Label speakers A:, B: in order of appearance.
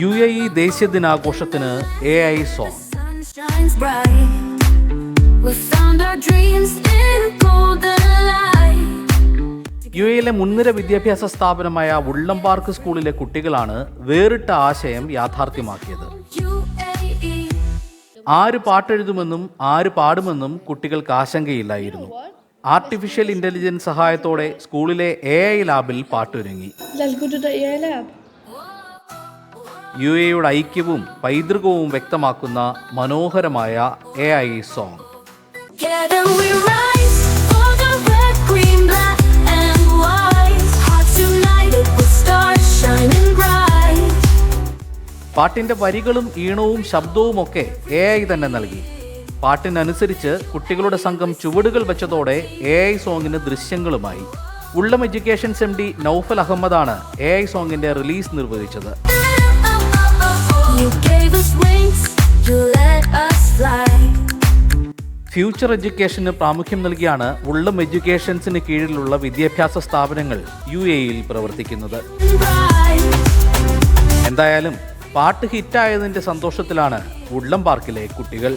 A: U A E ദേശീയ ദിനാഘോഷത്തിന് A I song. U എയിലെ മുൻനിര വിദ്യാഭ്യാസ സ്ഥാപനമായ ഉള്ളം പാർക്ക് സ്കൂളിലെ കുട്ടികളാണ് വേറിട്ട ആശയം യാഥാർത്ഥ്യമാക്കിയത്. ആര് പാട്ടെഴുതുമെന്നും ആര് പാടുമെന്നും കുട്ടികൾക്ക് ആശങ്കയില്ലായിരുന്നു. ആർട്ടിഫിഷ്യൽ ഇന്റലിജൻസ് സഹായത്തോടെ സ്കൂളിലെ എ ഐ ലാബിൽ പാട്ടൊരുങ്ങി. യു എയുടെ ഐക്യവും പൈതൃകവും വ്യക്തമാക്കുന്ന മനോഹരമായ എ ഐ സോങ്. പാട്ടിന്റെ വരികളും ഈണവും ശബ്ദവും ഒക്കെ എ ഐ തന്നെ നൽകി. പാട്ടിനനുസരിച്ച് കുട്ടികളുടെ സംഘം ചുവടുകൾ വെച്ചതോടെ എ ഐ സോങ്ങിന് ദൃശ്യങ്ങളുമായി. ഉള്ളം എഡ്യൂക്കേഷൻസ് എം ഡി നൌഫൽ അഹമ്മദാണ് എ ഐ സോങ്ങിന്റെ റിലീസ് നിർവഹിച്ചത്. ഫ്യൂച്ചർ എഡ്യൂക്കേഷന് പ്രാമുഖ്യം നൽകിയാണ് ഉള്ളം എഡ്യൂക്കേഷൻസിന് കീഴിലുള്ള വിദ്യാഭ്യാസ സ്ഥാപനങ്ങൾ യു എയിൽ പ്രവർത്തിക്കുന്നത്. എന്തായാലും പാട്ട് ഹിറ്റായതിന്റെ സന്തോഷത്തിലാണ് ഉള്ളം പാർക്കിലെ കുട്ടികൾ.